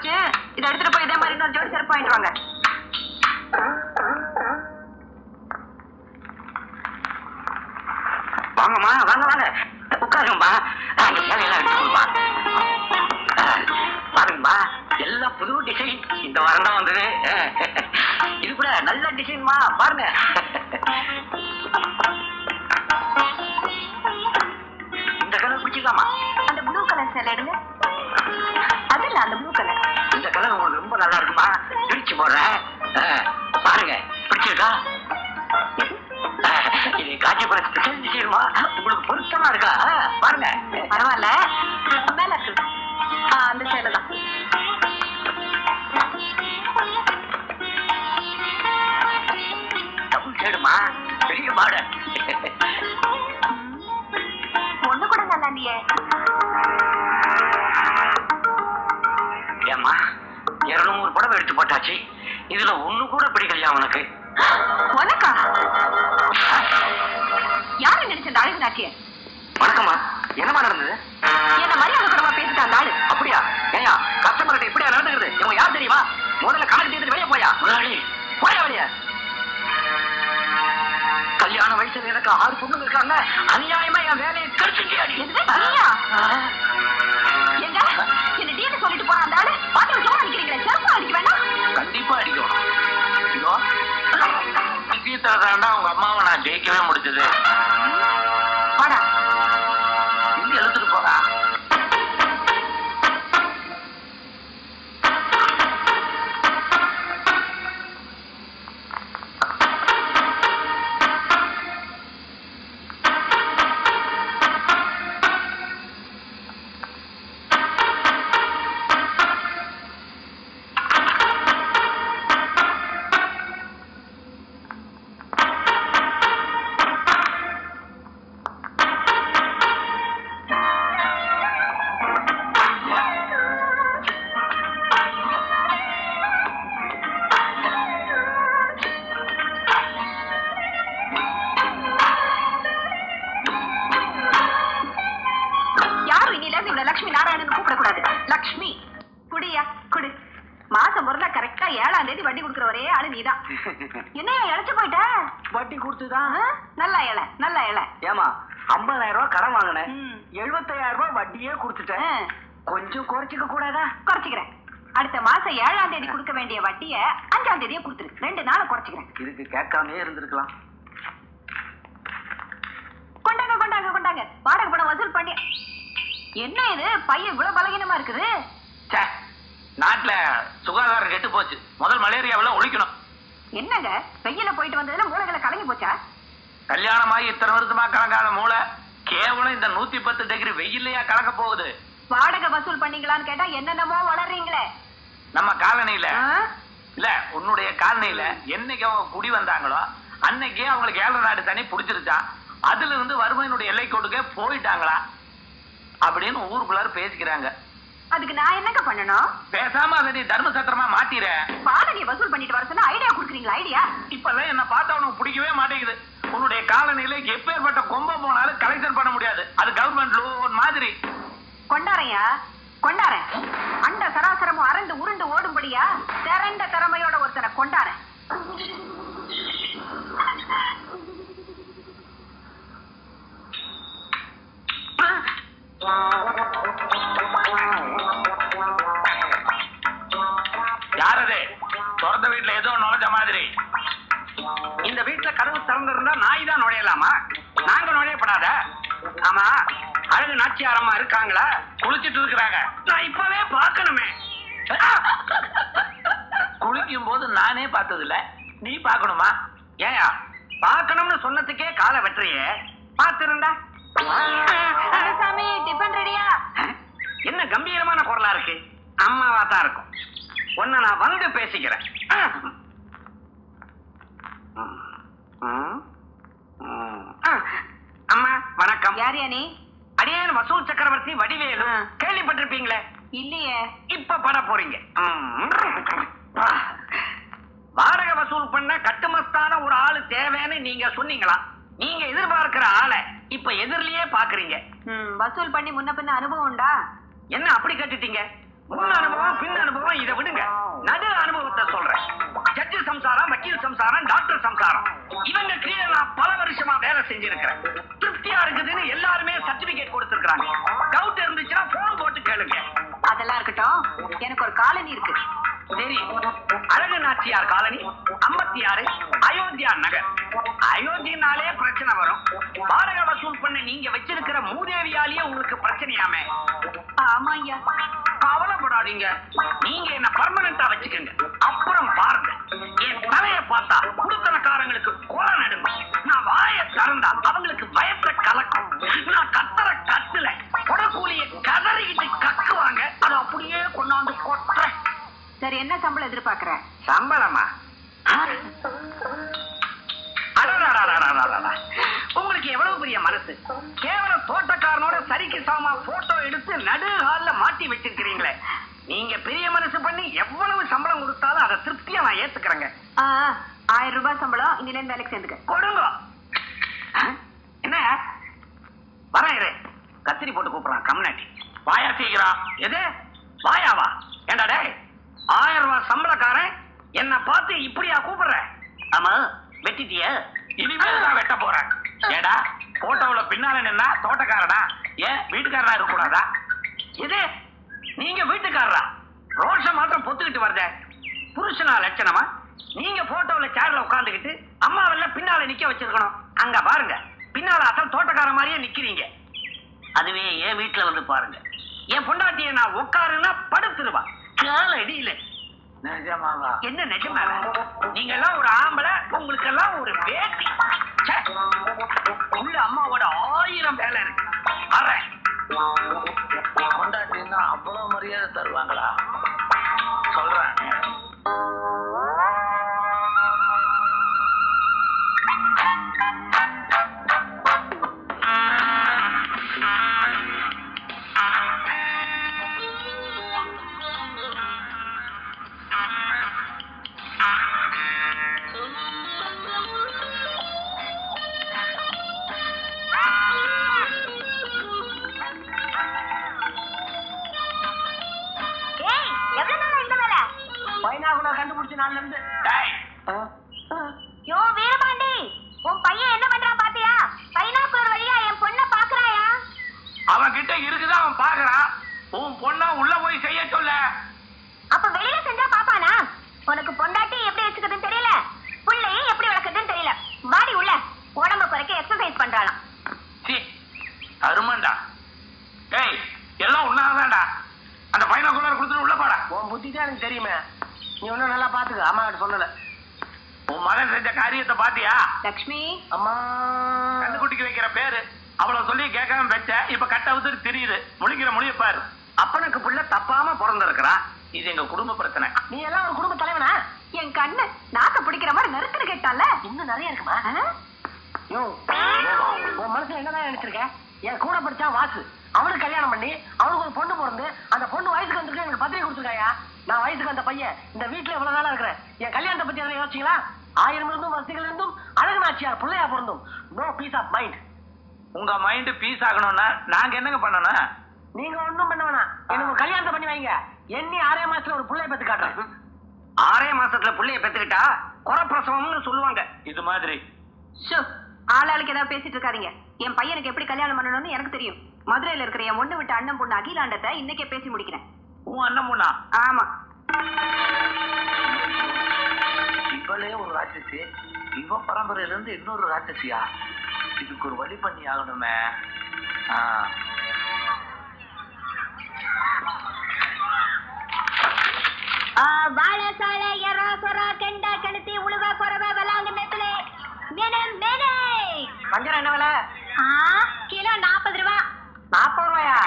போச்சு இதை எடுத்துட்டு போய் இதே மாதிரி இன்னொரு ஜோடி செருப்பு வாங்கிட்டு வாங்க. வாங்கம்மா வாங்க வாங்க. உட்காருங்கம்மா. பாருங்கம்மா. எல்லாம் புது டிசைன் இந்த வாரம் தான் வந்தது. இது கூட நல்ல டிசைன்மா பாருங்க. இந்த கலர் பிடிச்சிக்கலாமா அந்த ப்ளூ கலர் சேலை எடுங்க. பிரிச்சு போடுறேன் பாருங்க பிடிச்சிருக்கா? இது காஞ்சிபுரம் ஸ்பெஷல் டிசைன்மா உங்களுக்கு பொருத்தமா இருக்கா? பாருங்க. பரவாயில்ல. மேல இருக்கு. அந்த சேலை தான். டபுள் சைடுமா பெரிய மாடல். போட்டாச்சு. இதுல ஒண்ணு கூட பிடிக்கலையா உனக்கு? உனக்கா? யாரு நினைச்ச அந்த அழகு நாச்சிய? வணக்கம்மா. என்னமா நடந்தது? என்ன மரியாதை குறமா பேசிட்டான் அந்த ஆளு. அப்படியா? ஏயா கஸ்டமர்கிட்ட இப்படியா நடந்துக்கிறது இவங்க யார் தெரியுமா? முதல்ல கணக்கு தீர்த்து வெளியே போயா? முதலாளி. போயா வெளியே? கல்யாண வயசுல எனக்கு ஆறு பொண்ணுங்க இருக்காங்க. அநியாயமா என் வேலையை எங்க என்ன டீன்னு சொல்லிட்டு போறான் அந்த ஆளு? பாட்டு ஜோர் அடிக்கிறீங்களே செருப்பு அடிக்க வேண்டாம் கண்டிப்பா அடிக்கும் இதோ. விஷயத்தான் அவங்க அம்மாவை நான் ஜெயிக்கவே முடிச்சது என்னையா இழைச்சு போயிட்ட? வட்டி கொடுத்துதான்? நல்ல இலை நல்ல இலை. ஏமா ஐம்பதாயிரம் ரூபாய் கடன் வாங்கினேன். எழுபத்தாயிரம் ரூபாய் வட்டியே கொடுத்துட்டேன். கொஞ்சம் குறைச்சிக்க கூடாதா? குறைச்சிக்கிறேன். அடுத்த மாசம் ஏழாம் தேதி கொடுக்க வேண்டிய வட்டிய அஞ்சாம் தேதியே கொடுத்துரு. ரெண்டு நாளை குறைச்சிக்கிறேன். இதுக்கு கேட்காமே இருந்திருக்கலாம். கொண்டாங்க கொண்டாங்க கொண்டாங்க. வாடகை பணம் வசூல் பண்ணி என்ன இது? பையன் இவ்வளவு பலகீனமா இருக்குது? நாட்டுல சுகாதாரம் கெட்டு போச்சு. முதல் மலேரியாவில் ஒழிக்கணும். என்னங்க? வெயில போயிட்டு வந்ததுல மூளைகளை கலங்கி போச்சா? கல்யாணமாகி இத்தனை வருஷமா கலங்காத மூளை கேவலம் இந்த நூத்தி பத்து டிகிரி வெயில்லையா கலக்க போகுது. வாடகை வசூல் பண்ணீங்களான்னு கேட்டா என்னென்னமோ வளர்றீங்களே. நம்ம காலனியில? இல்ல உன்னுடைய காலனியில என்னைக்கு அவங்க குடி வந்தாங்களோ அன்னைக்கே அவங்களுக்கு ஏழரை நாடு தண்ணி பிடிச்சிருச்சான் அதுல இருந்து வறுமையினுடைய எல்லை கொடுக்க போயிட்டாங்களா அப்படின்னு ஊருக்குள்ளார பேசிக்கிறாங்க. அதுக்கு நான் என்னங்க பண்ணணும்? பேசாம அதை நீ தர்ம சத்திரமா மாத்திர. வாடகையை வசூல் பண்ணிட்டு வர சொன்னா ஐடியா கொடுக்குறீங்களா ஐடியா இப்பெல்லாம் என்ன பார்த்தா உனக்கு பிடிக்கவே மாட்டேங்குது. உன்னுடைய காலனியில எப்பேற்பட்ட கொம்பம் போனாலும் கலெக்ஷன் பண்ண முடியாது. அது கவர்மெண்ட் லோன் மாதிரி. கொண்டாரையா? கொண்டாரேன். அண்ட சராசரமும் அரண்டு உருண்டு ஓடும்படியா திரண்ட திறமையோட ஒருத்தனை கொண்டாரேன். யார் அது பிறந்த வீட்டுல ஏதோ நுழைஞ்ச மாதிரி. இந்த வீட்டுல கதவு திறந்து இருந்தா நாய் தான் நுழையலாமா? நாங்க நுழையப்படாத. ஆமா அழகு நாச்சியாரம்மா இருக்காங்களா? குளிச்சிட்டு இருக்கிறாங்க. நான் இப்பவே பார்க்கணுமே. குளிக்கும் போது நானே பார்த்தது இல்ல நீ பார்க்கணுமா? ஏயா பார்க்கணும்னு சொன்னதுக்கே காலை வெட்டுறியே. பார்த்திருந்தா சாமி டிஃபன் ரெடியா? என்ன கம்பீரமான குரலா இருக்கு? அம்மாவா தான் இருக்கும். உன்னை நான் வந்து பேசிக்கிறேன். ம். யார் நீ? அடியேன் வசூல் சக்கரவர்த்தி வடிவேலு. கேள்விப்பட்டிருப்பீங்களே? இல்லையே. இப்ப பட போறீங்க. வாடகை வசூல் பண்ண கட்டுமஸ்தான ஒரு ஆளு தேவைன்னு நீங்க சொன்னீங்களா? நீங்க எதிர்பார்க்கிற ஆளை இப்ப எதிரிலேயே பாக்குறீங்க. வசூல் பண்ணி முன்ன பின்ன அனுபவம் உண்டா? என்ன அப்படி கேட்டுட்டீங்க? முன் அனுபவம் பின் அனுபவம் இதை விடுங்க. நடு அனுபவத்தை சொல்றேன். ஜட்ஜு சம்சாரம் வக்கீல் சம்சாரம் டாக்டர் சம்சாரம். இவங்க கீழே நான் பல வருஷமா வேலை செஞ்சிருக்கிறேன். திருப்தியா இருக்குதுன்னு எல்லாருமே சர்டிபிகேட் கொடுத்திருக்காங்க டவுட் இருந்துச்சுன்னா போன் போட்டு கேளுங்க. அதெல்லாம் இருக்கட்டும். எனக்கு ஒரு காலனி இருக்கு. சரி அழகு நாச்சியார் காலனி ஐம்பத்தி ஆறு அயோத்தியா நகர். அயோத்தினாலே பிரச்சனை வரும். வாடகை வசூல் பண்ண நீங்க வச்சிருக்கிற மூதேவியாலேயே உங்களுக்கு பிரச்சனையாமே. ஆமா ஐயா கவலைப்படாதீங்க. நீங்க என்ன பர்மனண்டா வச்சுக்கோங்க. அப்புறம் பாருங்க. என் தலைய பார்த்தா குடுத்தனக்காரங்களுக்கு கொலை நடுங்க நான் வாய திறந்தா அவங்களுக்கு பயத்தை கலக்கும். நான் கத்துற கத்துல கொடக்கூலிய கதறிக்கிட்டு கக்குவாங்க. அது அப்படியே கொண்டாந்து கொட்டுறேன் சரி என்ன சம்பளம் எதிர்பார்க்கிற? சம்பளமா? உங்களுக்கு எவ்வளவு பெரிய மனசு கேவலம் தோட்டக்காரனோட சரிக்கு சமமா போட்டோ எடுத்து நடு மாட்டி வச்சிருக்கிறீங்களே. நீங்க பெரிய மனசு பண்ணி எவ்வளவு சம்பளம் கொடுத்தாலும் அதை திருப்தியா நான் ஏத்துக்கிறேங்க. ஆயிரம் ரூபாய் சம்பளம் இன்னில வேலைக்கு சேர்ந்துக்க. கொடுங்க. என்ன? வரேன் கத்திரி போட்டு கூப்பிடுறான் கம்னாட்டி வாயா சீக்கிரம். எது? வாயாவா? ஏண்டா டே ஆயிரம் ரூபாய் சம்பளக்காரன் என்ன பார்த்து இப்படியா கூப்பிடுற? ஆமா வெட்டிட்டிய? இனிமேல் தான் வெட்ட போறேன். ஏடா போட்டோவுல பின்னால நின்னா தோட்டக்காரனா? ஏன் வீட்டுக்காரனா இருக்க கூடாதா இது நீங்க வீட்டுக்காரரா? ரோஷம் மாத்திரம் பொத்துக்கிட்டு வருதே. புருஷனா லட்சணமா? நீங்க போட்டோல சேர்ல உட்காந்துக்கிட்டு அம்மாவெல்லாம் பின்னால நிக்க வச்சிருக்கணும். அங்க பாருங்க பின்னால அசல் தோட்டக்கார மாதிரியே நிக்கிறீங்க. அதுவே என் வீட்டுல வந்து பாருங்க. என் பொண்டாட்டிய நான் உட்காருன்னா படுத்துருவா. கால அடியில நிஜமாவா? என்ன நிஜமாவா? நீங்க எல்லாம் ஒரு ஆம்பளை உங்களுக்கு எல்லாம் ஒரு ச்சே. உள்ள அம்மாவோட ஆயிரம் வேலை இருக்கு. அவ்வளவு மரியாதை தருவாங்களா? கண்டுபிடிச்ச நாள்ல இருந்து டேய், யோ வீரபாண்டி உன் பையன் என்ன பண்றான் பாத்தியா? பைனாக்குலர் வழியா என் பொண்ண பாக்குறாயா? அவன் கிட்ட இருக்குதா அவன் பாக்குறான்? உன் பொண்ணா உள்ள போய் செய்ய சொல்ல. அப்ப வெளியில செஞ்சா பாப்பானா? உனக்கு பொண்டாட்டி எப்படி வச்சுக்கிறதுன்னு தெரியல. புள்ளையும் எப்படி வளர்க்கறதுன்னு தெரியல. வாடி உள்ள. உடம்ப குறைக்க எக்ஸசைஸ் பண்றாளாம். சி அருமண்டா. டேய் எல்லாம் உன்னாதான்டா அந்த பைனாகுலர் கொடுத்துட்டு உள்ள போடா. உன் புத்தி தான் எனக்கு தெரியுமே. நீ ஒன்னும் நல்லா பாத்துக்க. அம்மா கிட்ட சொல்லல. உன் மகன் செஞ்ச காரியத்தை பாத்தியா? லக்ஷ்மி? அம்மா. கண்ணுக்குட்டிக்கு வைக்கிற பேரு. அவளை சொல்லி கேட்காம வச்ச. இப்ப கட்ட வித்துட்டு தெரியுது. முழிக்கிற மொழிய பாரு. அப்பனுக்கு புள்ள தப்பாம பிறந்திருக்கிறான் இது எங்க குடும்ப பிரச்சனை. நீ எல்லாம் ஒரு குடும்ப தலைவனா? என் கண்ணு நாக்க பிடிக்கிற மாதிரி நறுக்குன்னு கேட்டால? இன்னும் நிறைய இருக்குமா? யோ உன் மனசுல என்னதான் நினைச்சிருக்க? என் கூட படிச்சா வாசு அவனுக்கு கல்யாணம் பண்ணி அவனுக்கு ஒரு பொண்ணு பிறந்து அந்த பொண்ணு வயசுக்கு வந்திருக்கு எனக்கு பத்திரிக்கை கொடுத்துருக்காயா? நான் வயசுக்கு வந்த பையன். இந்த வீட்டுல இவ்வளவு நாளா இருக்கிறேன். என் கல்யாணத்தை பத்தி எதாவது யோசிச்சீங்களா? ஆயிரம் இருந்தும் வசதிகள் இருந்தும் அழகு நாச்சியார் பிள்ளையா பிறந்தும். நோ பீஸ் ஆஃப் மைண்ட் உங்க மைண்ட் பீஸ் ஆகணும்னா நாங்க என்னங்க பண்ணணும்? நீங்க ஒண்ணும் பண்ண வேணாம். எனக்கு கல்யாணத்தை பண்ணி வைங்க. எண்ணி ஆறே மாசத்துல ஒரு பிள்ளைய பத்தி காட்டுறேன் ஆறே மாசத்துல புள்ளைய பெத்துக்கிட்டா குறப்பிரசவம்னு சொல்லுவாங்க. இது மாதிரி. ஷோ ஆளாளுக்கு ஏதாவது பேசிட்டு இருக்காதீங்க. என் பையனுக்கு எப்படி கல்யாணம் பண்ணணும்னு எனக்கு தெரியும். மதுரையில இருக்கிற என் ஒண்ணு விட்ட அண்ணன் பொண்ணு அகிலாண்டத்தை இன்னைக்கே பேசி முடிக்கிறேன். உன் அண்ணன் முன்னா ஆமா. இவளே ஒரு ராட்சசி. இவன் பரம்பரையில இருந்து இன்னொரு ராட்சசியா? இதுக்கு ஒரு வழி பண்ணி ஆகணுமே. ஆ. வாழ சால எறா சொரா கெண்டா கெளுத்தி உழுவ குறவ வெளாங்க நெத்திலே. மேனே மேனே! வஞ்சரம் என்ன விலை? ஆ கிலோ நாற்பது ரூபா. நாற்பது ரூபாயா?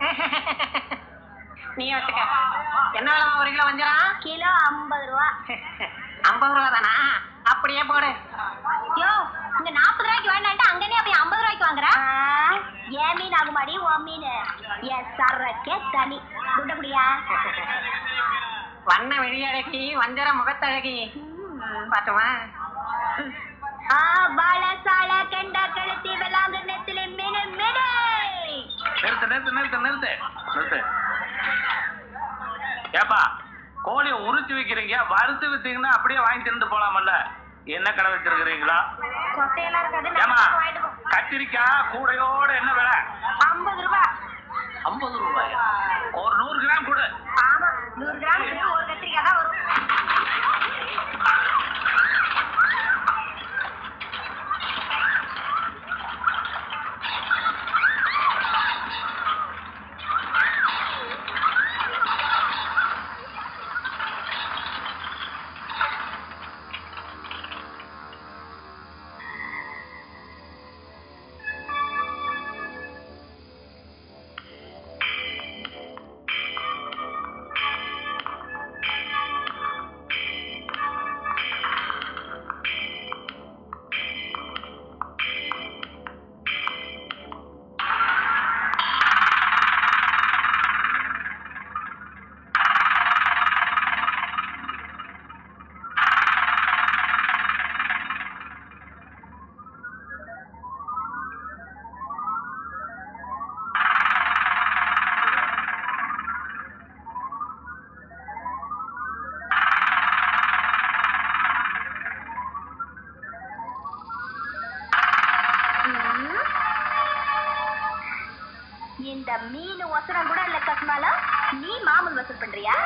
நீ வச்சுக்க என்ன ஒரு கிலோ வஞ்சிரம் கிலோ ஐம்பது ரூபா. ஐம்பது ரூபா தானா? அப்படியே போடு. ஐயோ இங்க நாற்பது ரூபாய்க்கு வேண்டான்ட்டு அங்கனே போய் ஐம்பது ரூபாய்க்கு வாங்குற? ஏ மீன் ஆகுமாடி ஓ மீன்? ஏ சரக்கே தனி. துட்ட முடியா வண்ண வெளியழகி வஞ்சர முகத்தழகி. பார்த்துமா ஆ பால சால கெண்டா கழுத்தி விளாங்கு நெத்திலே மீன். நிறுத்து நிறுத்து நிறுத்து நிறுத்து. நிறுத்து. ஏப்பா கோழியை உரிச்சு வைக்கிறீங்க வறுத்து வித்தீங்கன்னா அப்படியே வாங்கி தின்னு போலாமல்ல? என்ன கடை வச்சிருக்கிறீங்களா? ஏமா கத்திரிக்காய் கூடையோட என்ன விலை? ஐம்பது ரூபாய் ஐம்பது ரூபாயா? ஒரு நூறு கிராம் கொடு. ஆமா நூறு கிராம் ஒரு கத்திரிக்காய் தான் பண்றியா?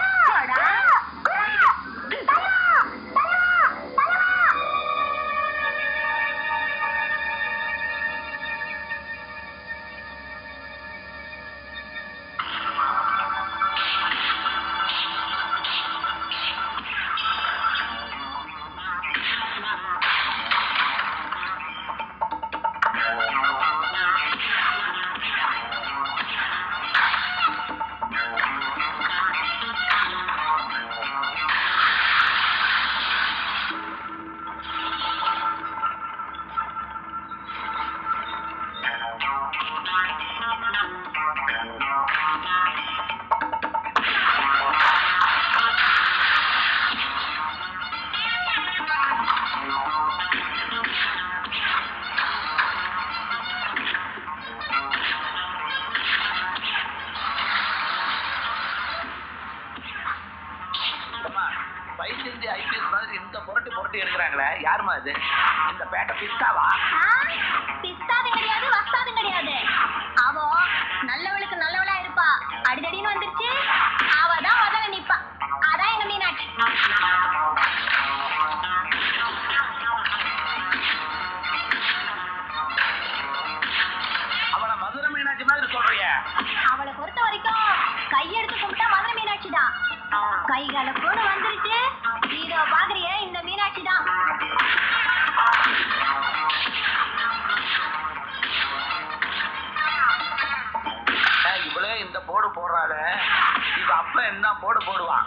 இவ அப்ப என்ன போடு போடுவான்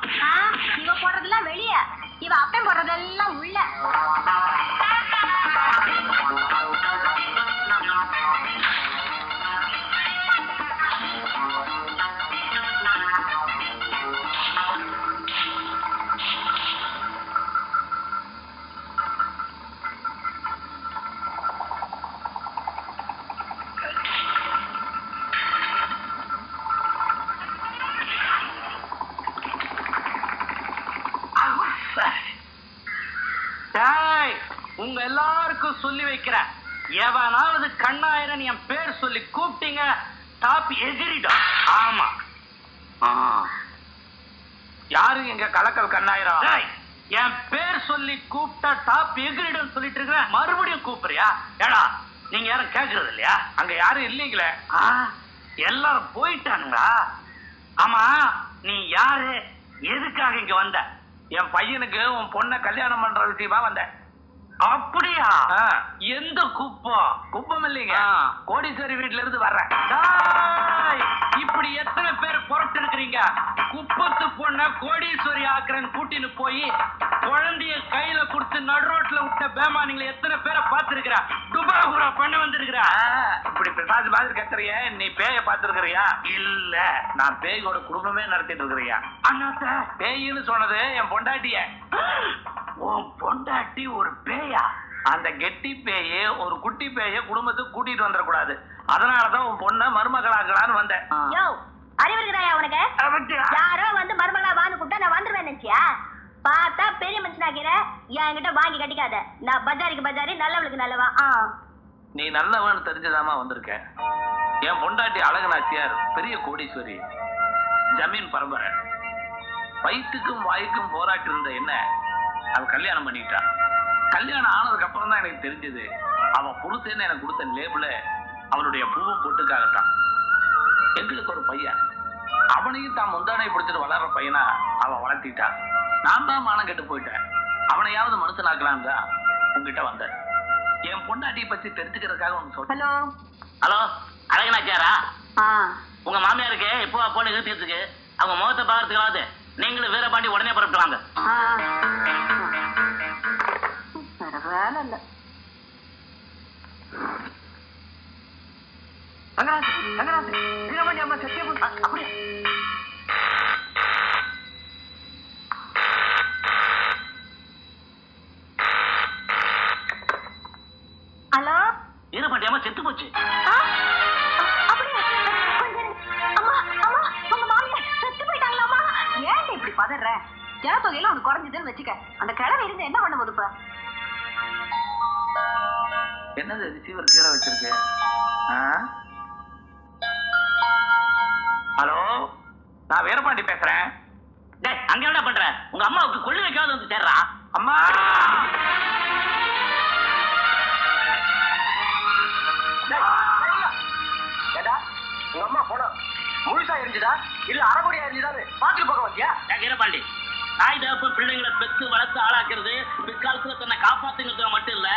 இவ போடுறதெல்லாம் வெளிய. இவ அப்பன் போடுறதெல்லாம் உள்ள. உங்க எல்லாருக்கும் சொல்லி வைக்கிறேன். எவனாவது கண்ணாயிரன் என் பேர் சொல்லி கூப்பிட்டீங்க டாப் எகிரிடும் ஆமா. ஆ. யாரு எங்க கலக்கல் கண்ணாயிரம் என் பேர் சொல்லி கூப்பிட்டா டாப் எகிரிடும் சொல்லிட்டு இருக்கிற மறுபடியும் கூப்பிடுறியா? ஏடா நீங்க யாரும் கேக்குறது இல்லையா? அங்க யாரும் இல்லீங்களே? ஆ, எல்லாரும் போயிட்டானுங்களா? ஆமா நீ யாரு? எதுக்காக இங்க வந்த? என் பையனுக்கு உன் பொண்ணை கல்யாணம் பண்ற விஷயமா வந்த அப்படியா? எந்த குப்பம்? குப்பம் இல்லைங்க கோடீஸ்வரி வீட்ல இருந்து வர்றேன் இப்படி எத்தனை பேர் புறட்டு இருக்கிறீங்க குப்பத்து பொண்ண கோடீஸ்வரி ஆக்குறேன்னு கூட்டின்னு போய் குழந்தைய கையில கொடுத்து நடு ரோட்ல விட்ட பேமானிங்களை எத்தனை பேரை பார்த்திருக்கிறா? துபாகுரா பண்ண வந்திருக்கிறா? இப்படி பிரசாத் மாதிரி கத்துறிய. நீ பேய பார்த்திருக்கிறியா? இல்ல. நான் பேயோட குடும்பமே நடத்திட்டு இருக்கிறியா? அண்ணாத்த பேயின்னு சொன்னது என் பொண்டாட்டிய. உன் பொண்டாட்டி ஒரு பேயா? அந்த கெட்டி பேயே ஒரு குட்டி பேய குடும்பத்துக்கு கூட்டிட்டு வந்துடக்கூடாது. அதனாலதான் உன் பொண்ணை மருமகளாக்கலான்னு வந்தேன். யோ அறிவு இருக்குதாயா உனக்கு? யாரோ வந்து மருமகளா வான்னு கூப்பிட்டா நான் வந்துருவேன் நினைச்சியா? பார்த்தா பெரிய மனுஷனாக்கிற என்கிட்ட வாங்கி கட்டிக்காத. நான் பஜாரிக்கு பஜாரி நல்லவளுக்கு நல்லவா? ஆ. நீ நல்லவன் தெரிஞ்சுதாமா வந்திருக்க. என் பொண்டாட்டி அழகு நாச்சியார் பெரிய கோடீஸ்வரி ஜமீன் பரம்பரை. வயிற்றுக்கும் வாய்க்கும் போராட்டி இருந்த என்ன? அவ கல்யாணம் பண்ணிக்கிட்டா. கல்யாணம் ஆனதுக்கு அப்புறம் தான் எனக்கு தெரிஞ்சது. அவ புருஷன்னு எனக்கு கொடுத்த லேபிள அவளுடைய பூவும் பொட்டுக்காகத்தான். எங்களுக்கு ஒரு பையன். அவனையும் தான் முந்தானை பிடிச்சிட்டு வளர்ற பையனா அவ வளர்த்திட்டா. நான் தான் மானம் கெட்டு போயிட்டேன். அவனையாவது மனுஷனாக்கலாம் தான் உங்ககிட்ட வந்தேன். என் பொண்டாட்டியை பத்தி தெரிஞ்சுக்கிறதுக்காக ஒன்று சொல்றேன். ஹலோ. ஹலோ அழகனாச்சாரா உங்க மாமியாருக்கு இப்போ அப்போன்னு இழுத்துக்கு அவங்க முகத்தை பார்க்கறதுக்காவது நீங்களும் வீரபாண்டி உடனே புறப்பட்டு வாங்க. இல்லை அம்மா சத்தியம் அப்படியே ஹலோ செத்து போச்சு இரு. மாமியார் செத்து இப்படி பதற? ஜனத்தொகையில உனக்கு குறைஞ்சதுன்னு வச்சுக்க. அந்த கிழவி இருந்து என்ன பண்ண போகுது இப்ப? என்னது ரிசீவர் கீழே வச்சிருக்கு? ஹலோ? நான் வீரபாண்டி பேசுறேன். டேய் அங்க என்ன பண்ற? உங்க அம்மாவுக்கு கொள்ளு வைக்காத வந்து சேர்றா? அம்மா! ஏடா உங்க அம்மா போனா முழுசா எரிஞ்சுதா? இல்ல அரைகுடியா எரிஞ்சுதான்னு பாத்துட்டு போக வந்தியா? வீரபாண்டி தாய் தகப்பு பிள்ளைங்களை பெற்று வளர்த்து ஆளாக்குறது. பிற்காலத்துல தன்னை காப்பாத்துங்கிறது மட்டும் இல்ல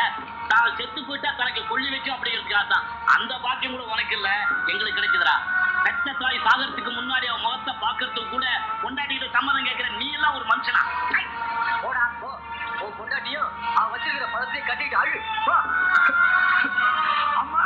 தான் செத்து போயிட்டா தனக்கு கொள்ளி வைக்கும் அப்படிங்கிறதுக்காக தான் அந்த பாக்கியம் கூட உனக்கு இல்ல எங்களுக்கு கிடைக்குதுடா. பெற்ற தாய் சாகரத்துக்கு முன்னாடி அவன் முகத்தை பாக்குறதுக்கு கூட கொண்டாட்டிட்டு சம்மதம் கேட்கிற நீ எல்லாம் ஒரு மனுஷனா? போடா போ. உன் பொண்டாட்டியும் அவன் வச்சிருக்கிற பணத்தையும் கட்டிட்டு அழு அம்மா.